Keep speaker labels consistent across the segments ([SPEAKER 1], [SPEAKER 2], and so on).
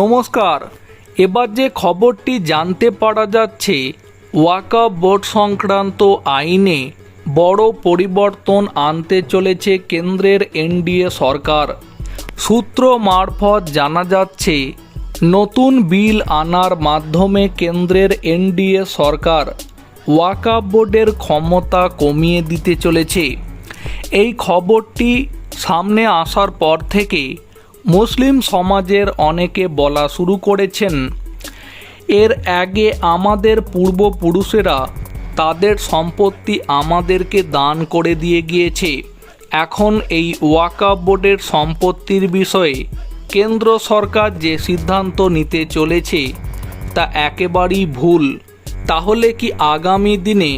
[SPEAKER 1] নমস্কার। এবার যে খবরটি জানতে পারা যাচ্ছে, ওয়াকা বোর্ড সংক্রান্ত আইনে বড় পরিবর্তন আনতে চলেছে কেন্দ্রের এনডিএ সরকার। সূত্র মারফত জানা যাচ্ছে, নতুন বিল আনার মাধ্যমে কেন্দ্রের এনডিএ সরকার ওয়াকা বোর্ডের ক্ষমতা কমিয়ে দিতে চলেছে। এই খবরটি সামনে আসার পর থেকে মুসলিম সমাজের অনেকে বলা শুরু করেছেন, এর আগে আমাদের পূর্বপুরুষেরা তাদের সম্পত্তি আমাদেরকে দান করে দিয়ে গিয়েছে। এখন এই ওয়াকা বোর্ডের সম্পত্তির বিষয়ে কেন্দ্র সরকার যে সিদ্ধান্ত নিতে চলেছে, তা একেবারেই ভুল। তাহলে কি আগামী দিনে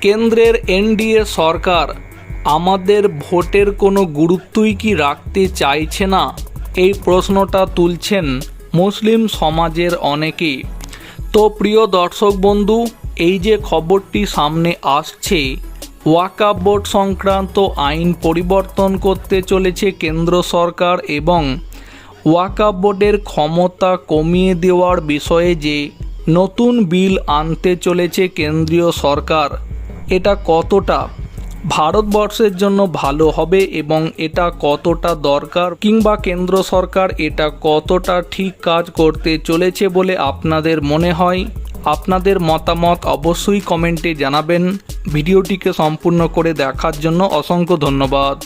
[SPEAKER 1] কেন্দ্রের এনডিএ সরকার আমাদের ভোটের কোনো গুরুত্বই কি রাখতে চাইছে না? এই প্রশ্নটা তুলছেন মুসলিম সমাজের অনেকে তো প্রিয় দর্শক বন্ধু, এই যে খবরটি সামনে আসছে ওয়াকা বোর্ড সংক্রান্ত আইন পরিবর্তন করতে চলেছে কেন্দ্র সরকার এবং ওয়াকা বোর্ডের ক্ষমতা কমিয়ে দেওয়ার বিষয়ে যে নতুন বিল আনতে চলেছে কেন্দ্রীয় সরকার, এটা কতটা? ভারতবর্ষের জন্য ভালো হবে এবং এটা কতটা দরকার কিংবা কেন্দ্র সরকার এটা কতটা ঠিক কাজ করতে চলেছে বলে আপনাদের মনে হয়? আপনাদের মতামত অবশ্যই কমেন্টে জানাবেন। ভিডিওটিকে সম্পূর্ণ করে দেখার জন্য অসংখ্য ধন্যবাদ।